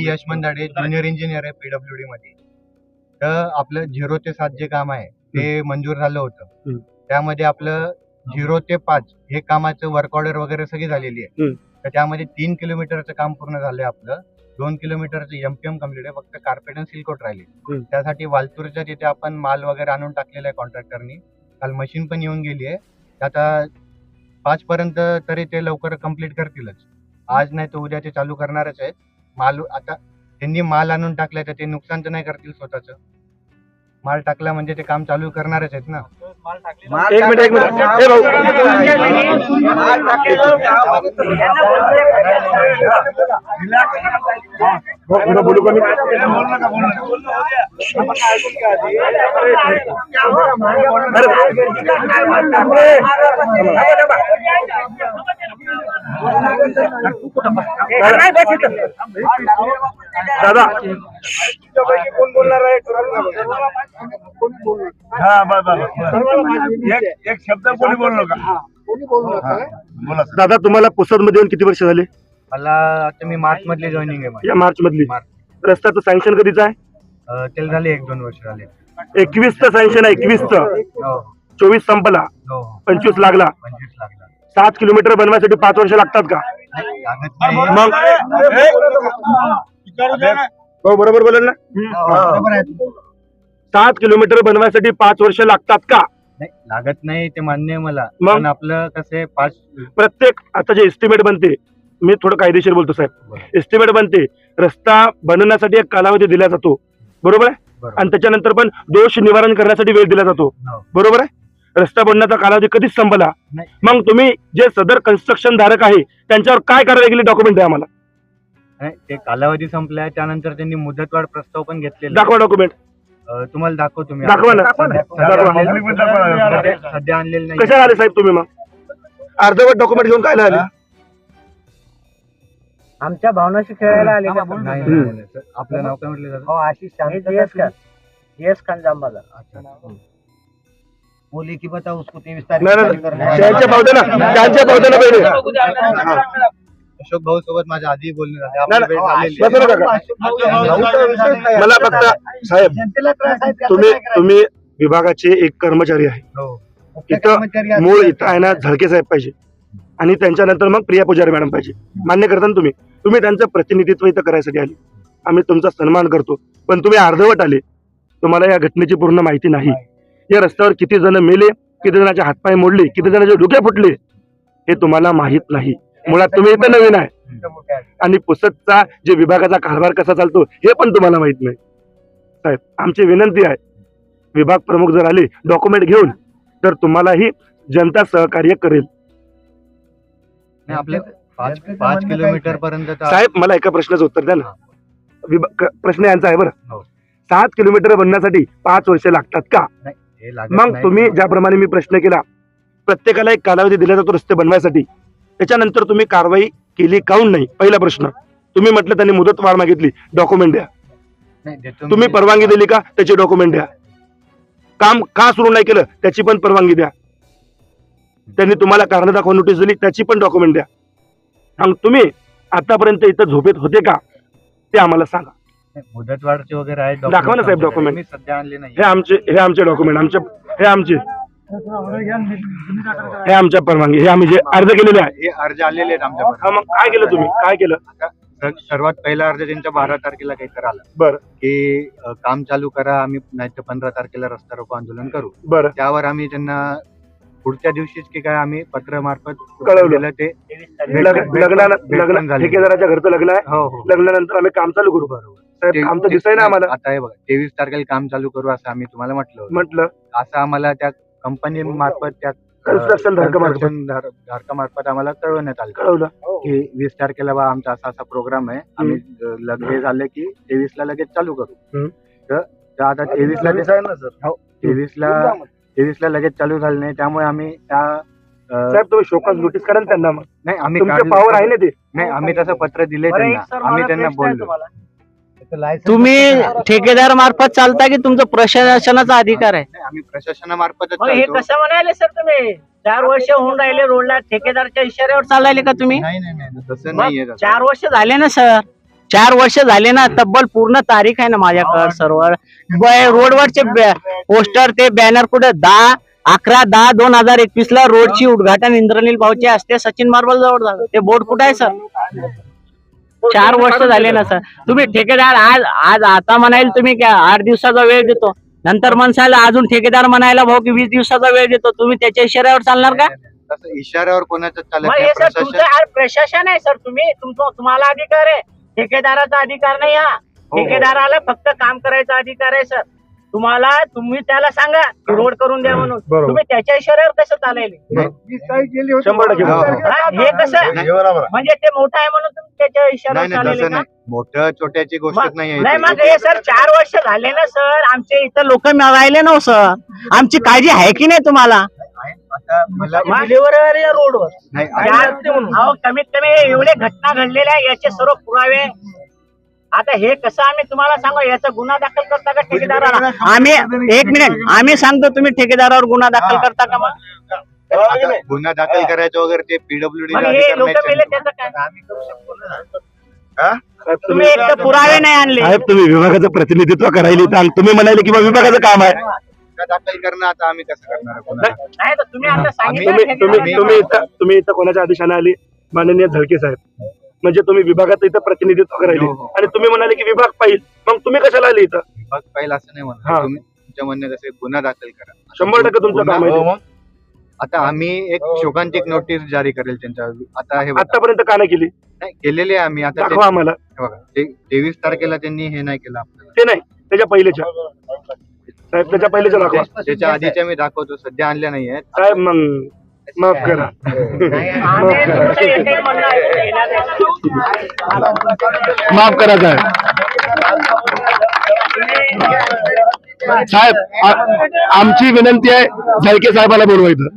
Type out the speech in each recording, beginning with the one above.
मी Yash Mandade junior engineer आहे PW D मध्ये. तर आपलं झिरो ते सात जे काम आहे ते मंजूर झालं होतं. त्यामध्ये आपलं झिरो ते पाच हे कामाचं वर्क ऑर्डर वगैरे सगळी झालेली आहे. तर त्यामध्ये तीन किलोमीटरचं काम पूर्ण झालंय आपलं. दोन किलोमीटरचं एमपीएम कंप्लीट आहे फक्त कार्पेट आणि सिल्कोट राहिले. त्यासाठी वालतूरच्या तिथे आपण माल वगैरे आणून टाकलेला आहे कॉन्ट्रॅक्टरनी काल मशीन पण येऊन गेली आहे. आता पाच पर्यंत तरी ते लवकर कंप्लीट करतीलच. आज नाही तर उद्या ते चालू करणारच आहेत. माल आता त्यांनी माल आणून टाकलाय तर ते नुकसान तर नाही करतील स्वतःच माल टाकला म्हणजे ते काम चालू करणारच आहेत ना एक मिनिट एक मिनिट भाऊ बोलू का मी दादा. कोण बोलणार आहे हा एक शब्द कोणी बोललो का? हा, बोला. दादा तुम्हाला पुसदमध्ये येऊन किती वर्ष झाले? मला आता मी मार्च मधली जॉईनिंग आहे माझी. या मार्च. मधली. रस्त्याचं सँक्शन कधीचं आहे? अं, त्याला झाले एक दोन वर्ष झाले. एकवीसचं सँक्शन आहे एकवीसचं. हो. चोवीस संपला. हो. पंचवीस लागला. पंचवीस लागला. सात किलोमीटर बनवायसाठी पाच वर्ष लागतात का? लागत नाही. मग हो बरोबर बोलेल ना? बरोबर आहे. सात किलोमीटर बनवायसाठी पाच वर्ष लागतात का? नाही लागत नाही ते मान्य आहे मला. मग? पण आपलं कसं पाच प्रत्येक आता जे एस्टिमेट बनते मी थोडं कायदेशीर बोलतो साहेब. एस्टिमेट बनते रस्ता बनवण्यासाठी एक कालावधी दिला जातो. बरोबर आहे? बरोबर. आणि त्याच्यानंतर पण दोष निवारण करण्यासाठी वेळ दिला जातो. हो. बरोबर आहे? रस्ता बनण्याचा कालावधी कधीच संपला. नाही. मग तुम्ही जे सदर कन्स्ट्रक्शन धारक आहे त्यांच्यावर काय कारवाई केली डॉक्युमेंट द्या आम्हाला? नाही, ते कालावधी संपलाय त्यानंतर त्यांनी मुदतवाढ प्रस्ताव पण घेतलेला दाखवा डॉक्युमेंट अं, तुम्हाला दाखवतो तुम्ही दाखवा ना. सध्या- दाखवा. सध्या आणलेलं- सध्या- सध्या आणलेलं नाही. कशा आले साहेब तुम्ही मग? अर्धवट डॉक्युमेंट घेऊन काय आले? आमच्या भावनाशी खेळायला आले का नाही, नाही, हम्म. नाही, सर. आपलं नाव काय म्हटलं हो आशिष खान जीएस खान जांबाला बोली की बताओ उसको त्यांच्या ना त्यांच्या ना पहिले। अशोक भाऊ सोबत माझ्या आधी बोलणे झाले. नाही, आपली भेट नाही. झालेली आहे. बसू नका का मला फक्त साहेब जनतेला त्रास आहे त्याचं तुम्ही काय करायचं? तुम्ही विभागाचे एक कर्मचारी आहे. हो. इथं मूळ इथं आहे ना झळके साहेब पाहिजे. आणि त्यांच्यानंतर मग प्रिया पुजारी मॅडम पाहिजे. मान्य करता ना तुम्ही. तुम्ही त्यांचं प्रतिनिधित्व इथं करायसाठी आले. आम्ही तुमचा सन्मान करतो. पण तुम्ही अर्धवट आले. तुम्हाला या घटनेची पूर्ण माहिती नाही. या रस्त्यावर किती जण मेले किती जणांचे हातपाय मोडले किती जणांचे डोके फुटले हे तुम्हाला माहीत नाही. मुळात तुम्ही इथं नवीन आहे. आणि पुसदचा जे विभागाचा कारभार कसा चालतो हे पण तुम्हाला माहीत नाही. साहेब आमची विनंती आहे विभाग प्रमुख जर आले डॉक्युमेंट घेऊन तर तुम्हालाही जनता सहकार्य करेल. किलोमीटर पर्यंत साहेब मला एका प्रश्नाचं उत्तर द्या ना. प्रश्न यांचा आहे बरं. हो. सात किलोमीटर बनण्यासाठी पाच वर्ष लागतात का? मग. तुम्ही ज्याप्रमाणे मी प्रश्न केला प्रत्येकाला एक कालावधी दिला जातो रस्ते बनवायसाठी. त्याच्यानंतर तुम्ही कारवाई केली काऊन नाही? पहिला प्रश्न. तुम्ही म्हटलं त्यांनी मुदत वाढ मागितली. डॉक्युमेंट द्या. तुम्ही. परवानगी दिली का? त्याची डॉक्युमेंट द्या. काम का सुरू नाही केलं? त्याची पण परवानगी द्या. त्यांनी तुम्हाला कारण दाखवा नोटीस दिली त्याची पण डॉक्युमेंट द्या. आणि तुम्ही आतापर्यंत इथं झोपेत होते का? ते आम्हाला सांगा. मुदतवाढचे वगैरे आहेत दाखवा ना साहेब आमच्याकडे. document. मी सध्या आणले नाही. हे आमचे हे आमचे डॉक्युमेंट आमचे हे आमचे. हे आमच्या परवानगी हे आम्ही जे अर्ज केलेले आहे. हे अर्ज आलेले आहेत आमच्याकडे हा मग काय केलं तुम्ही? काय केलं? सर्वात पहिला अर्ज त्यांच्या बारा तारखेला काहीतरी आला. बरं. की अ, काम चालू करा आम्ही नाही तर पंधरा तारखेला रस्ता रोको आंदोलन करू. बरं. त्यावर आम्ही त्यांना पुढच्या दिवशीच की काय आम्ही पत्र मार्फत कळवलं. दिलं ते. लग्न लग्नाला भेट पण लग्न झाली. ठेकेदाराच्या घरचं लग्न आहे. हो हो. लग्नानंतर आम्ही काम चालू करू. साहेब आमचं दिसाय ना आम्हाला. आता हे बघा तेवीस तारखेला काम चालू करू असं आम्ही तुम्हाला म्हटलं होतं. म्हटलं. असं आम्हाला त्या कंपनी मार्फत त्या Construction धारकामार्फत. धारकामार्फत आम्हाला कळवण्यात आलं. कळवलं. की वीस तारखेला बा आमचा असा असा प्रोग्राम आहे. आम्ही अ, लग- हे झालं की तेवीस ला लगेच चालू करू. हम्म. तर तर आता तेवीस ला हो. तेवीस ला तेवीस ला लगेच चालू झालं नाही. त्यामुळे आम्ही त्या अ, साहेब तुम्ही शोकास नोटीस करा ना त्यांना मग. नाही आम्ही तुमचे काढलं- पावर आहे ना ते. नाही आम्ही तसं पत्र दिले त्यांना. आम्ही त्यांना बोललो. तुम्हाला. तुम्ही ठेकेदार मार्फत चालता की तुमचं प्रशासनाचा अधिकार आहे? नाही, आम्ही प्रशासनामार्फतच मग हे. कसं म्हणाले सर तुम्ही? चार वर्ष होऊन राहिले रोडला ठेकेदारच्या इशाऱ्यावर चालले का तुम्ही? नाही नाही नाही तसं मग नाहीये तसं. चार वर्ष झाले ना सर? चार वर्ष झाले ना तब्बल पूर्ण तारीख आहे ना माझ्याकडे सर्व ब- रोडवरचे पोस्टर ते बॅनर कुठे? दहा अकरा दहा दोन हजार एकवीस ला रोडची उद्घाटन इंद्रनील भाऊचे असते सचिन मार्बल जवळ झालं. ते बोर्ड कुठे आहे सर? चार वर्ष झाले ना सर. तुम्ही ठेकेदार आज आज आता म्हणाल तुम्ही क्या आठ दिवसाचा वेळ देतो. नंतर म्हणसाल अजून ठेकेदार म्हणायला भाऊ की वीस दिवसाचा वेळ देतो. तुम्ही त्याच्या इशाऱ्यावर चालणार का? तसं इशाऱ्यावर कोणाचं मग हे सर तुमचं प्रशासन आहे सर. तुम्ही तुमचं तुम्हाला अधिकार आहे. ठेकेदाराचा अधिकार नाही हा हो. ठेकेदाराला फक्त काम करायचा अधिकार आहे सर. तुम्हाला तुम्ही त्याला सांगा की रोड करून द्या म्हणून. बरोबर. तुम्ही त्याच्या इशाऱ्यावर कसं चालेल शंभर टक्के. बरोबर. हा, हे कसं? नाही, बरोबर. आहे. म्हणजे ते मोठं आहे म्हणून तुम्ही त्याच्या नाही इशाऱ्यावर नाही चालेल तसं का? नाही. मोठं छोट्याची गोष्टच मग- नाही नाही आहे मग हे सर चार वर्ष झाले ना सर. आमचे इथं लोक राहिले ना सर. आमची काळजी आहे की नाही तुम्हाला? आता मला डिलिव्हर या रोडवर. नाही चार- अहो, कमीत कमी एवढे घटना घडलेल्या आहे, याचे सर्व पुरावे आता हे कसं आम्ही तुम्हाला सांगू? याचा गुन्हा दाखल करता का ठेकेदाराला? आम्ही एक मिनिट आम्ही सांगतो तुम्ही ठेकेदारावर गुन्हा दाखल करता का मग? आता गुन्हा दाखल करायचं वगैरे ते पीडब्ल्यूडी मग हे लोक मेले त्याचं काय? साहेब, तुम्ही एक तर पुरावे नाही आणले. साहेब तुम्ही विभागाचं प्रतिनिधित्व करायला इथं तुम्ही म्हणाले की बा विभागाचं काम आहे. दाखल करणं आता आम्ही कसं करणार आहे गुन्हा? नाही तर तुम्ही आता सांगितलं तुम्ही तुम्ही तुम्ही इथं तुम्ही इथं कोणाच्या आदेशाने आली? माननीय झळके साहेब. म्हणजे तुम्ही विभागाचं इथं प्रतिनिधित्व करायला. हो, हो. आणि तुम्ही म्हणाले की विभाग पाहिजे. मग तुम्ही कशाला आले इथं? विभाग पाहिजे असं नाही हा. म्हणत तुम्ही तुमच्या म्हणण्यात असे गुन्हा दाखल करा. शंभर टक्के तुमचं काम आहे. ते. आता आम्ही एक शोकांतिक नोटीस जारी करेल त्यांच्या आता हे बघा. आतापर्यंत का नाही केली? नाही केलेली आहे आम्ही. आता दाखवा आम्हाला. हे बघा. ते- तेवीस तारखेला त्यांनी हे नाही केलं आपल्याला. ते नाही. त्याच्या पहिलेच्या. साहेब त्याच्या पहिलेच्या दाखवा. त्याच्या आधीच्या मी दाखवतो. सध्या आणल्या नाही आहेत साहेब मग माफ करा. माफ करा साहेब. साहेब आमची विनंती आहे झळके साहेबाला बोलवायचं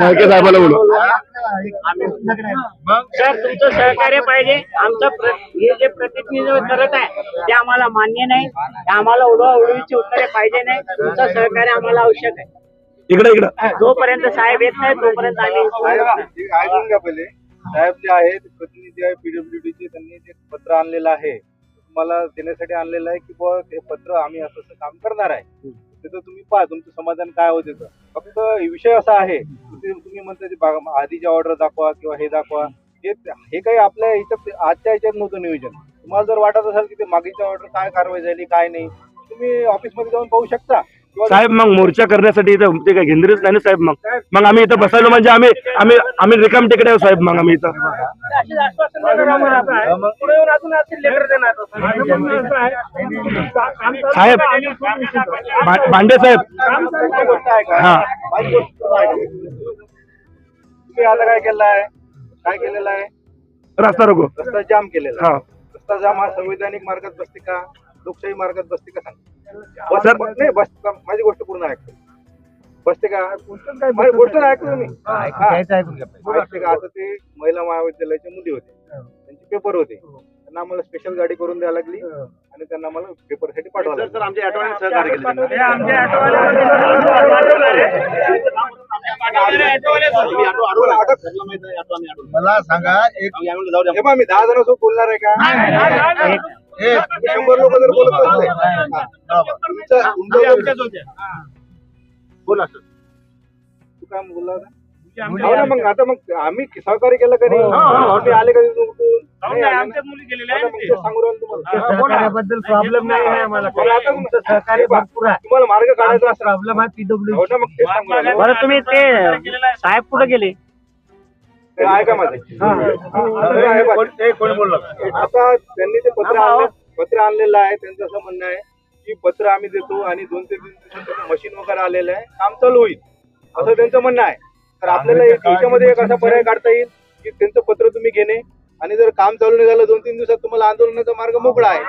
झळके साहेबाला बोलवा. सर तुमचं सहकार्य पाहिजे. आमचं हे जे प्रतिनिधित्व करत आहे ते आम्हाला मान्य नाही. ते आम्हाला उडवा उडवीची उत्तरे पाहिजे नाही. तुमचं सहकार्य आम्हाला आवश्यक आहे. इकडे इकडं. जोपर्यंत साहेब येत नाही तोपर्यंत आम्ही ऐकून घ्या पहिले. साहेब जे आहेत प्रतिनिधी आहे पीडब्ल्यूडी चे त्यांनी जे पत्र आणलेलं आहे. तुम्हाला देण्यासाठी आणलेलं आहे की बुवा हे पत्र आम्ही असं असं काम करणार आहे. त्याचं तुम्ही पहा तुमचं समाधान काय होते त्याचं फक्त विषय असा आहे की तुम्ही म्हणता ते बा- आधीची ऑर्डर दाखवा किंवा हे दाखवा हे हे काही आपल्या इथं आजच्या ह्याच्यात नव्हतं नियोजन. तुम्हाला जर वाटत असेल की ते मागीच्या ऑर्डर काय कारवाई झाली काय नाही तुम्ही ऑफिसमध्ये जाऊन पाहू शकता. साहेब मग मोर्चा करण्यासाठी इथं ते काय घेंद्रीच नाही ना साहेब मग? मग आम्ही इथं बसायलो म्हणजे आम्ही आम्ही आम्ही रिकाम टिकडे आहोत साहेब मग आम्ही इथं. साहेब भांडे साहेब. हा. आता काय केलं आहे काय केलेलं आहे रस्ता रोको. रस्ता जाम केलेला. हा. रस्ता जाम हा संविधानिक मार्गात बसते का? लोकशाही मार्गात बसते का सांग. सर- नाही बस माझी गोष्ट पूर्ण ऐकतो. बसते का माझी गोष्ट नाही ऐकतो मी हा. ऐकते का आता ते महिला महाविद्यालयाच्या मुली होते. त्यांचे पेपर होते. त्यांना आम्हाला स्पेशल गाडी करून द्यायला लागली आणि त्यांना मला पेपरसाठी पाठवायला लागलं. आमच्या आठवड्यात सहकार्य केलं हे आमच्या मला सांगा एक हे मी दहा जणांसोबत बोलणार आहे का? हे, शंभर लोक जर बोलत असले. हा, बोला. सर. तू काय बोलला होता? हो ना मग आता मग आम्ही सहकार्य केलं का नाही? आले का उठून? नाही आले तुम्हाला. सहकार्याबद्दल प्रॉब्लेम नाही आहे आम्हाला मग आता तुमचं सहकार्य भरपूर आहे. तुम्हाला मार्ग काढायचा प्रॉब्लेम आहे पीडब्ल्यू हो. बरं तुम्ही ते साहेब कुठे गेले? ऐका माझं. आता हे त्यांनी ते पत्र आणले पत्र आणलेलं आहे त्यांचं असं म्हणणं आहे की पत्र आम्ही देतो आणि दोन ते तीन दिवसात मशीन वगैरे आलेलं आहे काम चालू होईल. असं त्यांचं म्हणणं आहे. तर आपल्याला याच्यामध्ये एक असा पर्याय काढता येईल की त्यांचं पत्र तुम्ही घेणे आणि जर काम चालू नाही झालं दोन तीन दिवसात तुम्हाला आंदोलनाचा मार्ग मोकळा पिन